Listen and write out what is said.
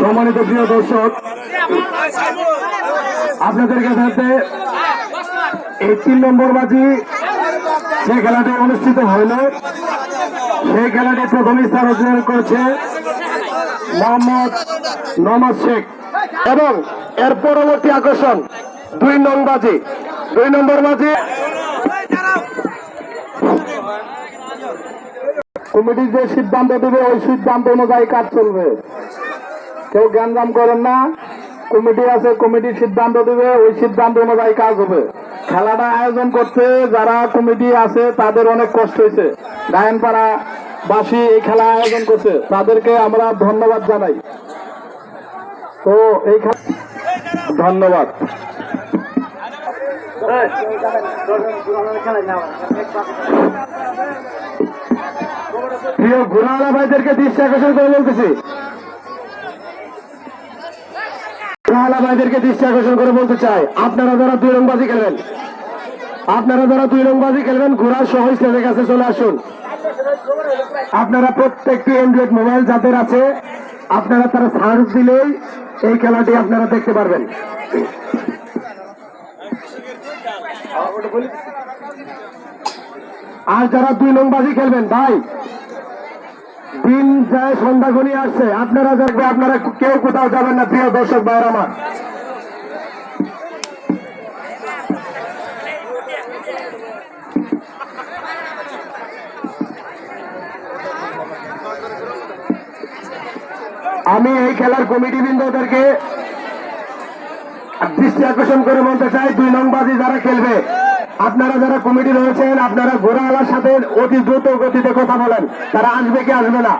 সম্মানিত প্রিয় দর্শক আপনাদের কাছে এই তিন নম্বর বাজি যে খেলাটি অনুষ্ঠিত হইল সেই খেলাটি প্রথম স্থান অধিকার করেছে মোহাম্মদ নমাজ শেখ। এবং এর পরবর্তী আকর্ষণ দুই নং বাজি দুই নম্বর বাজি কমিটি যে সিদ্ধান্ত দেবে, ওই সিদ্ধান্ত অনুযায়ী কাজ চলবে। কেউ জ্ঞানজাম করেন না। কমিটি আছে কমিটির সিদ্ধান্ত দেবে, ওই সিদ্ধান্ত অনুযায়ী কাজ হবে। খেলাটা আয়োজন করতে যারা কমিটি আছে, তাদের অনেক কষ্ট হয়েছে। গায়নপাড়া বাসী এই খেলা আয়োজন করছে, তাদেরকে আমরা ধন্যবাদ জানাই। তো এই ধন্যবাদ। প্রিয় ঘোড়াওয়ালা ভাইদেরকে দৃষ্টি আকর্ষণ করে বলতেছি। ঘোড়াওয়ালা ভাইদেরকে দৃষ্টি আকর্ষণ করে বলতে চাই, আপনারা যারা দুই রংবাজি খেলবেন, আপনারা যারা দুই রংবাজি খেলবেন ঘোড়া সহ স্টেজের কাছে চলে আসুন। আপনারা প্রত্যেকটি অ্যান্ড্রয়েড মোবাইল যাদের আছে, আপনারা তারা সার্চ দিলেই এই খেলাটি আপনারা দেখতে পারবেন। আর যারা দুই নং বাজি খেলবেন, ভাই দিন যায় সন্ধ্যা ঘনিয়ে আসছে। আপনারা দেখবে, আপনারা কেউ কোথাও যাবেন না, প্রিয় দর্শক ভাইয়ের আমার। আমি এই খেলার কমিটি বৃন্দদেরকে দৃষ্টি আকর্ষণ করে বলতে চাই, দুই নং বাজি যারা খেলবে আপনারা যারা কমিটি রয়েছেন, আপনারা ঘোরাওয়ালার সাথে অতি দ্রুত গতিতে কথা বলেন। তারা আসবে কি আসবে না?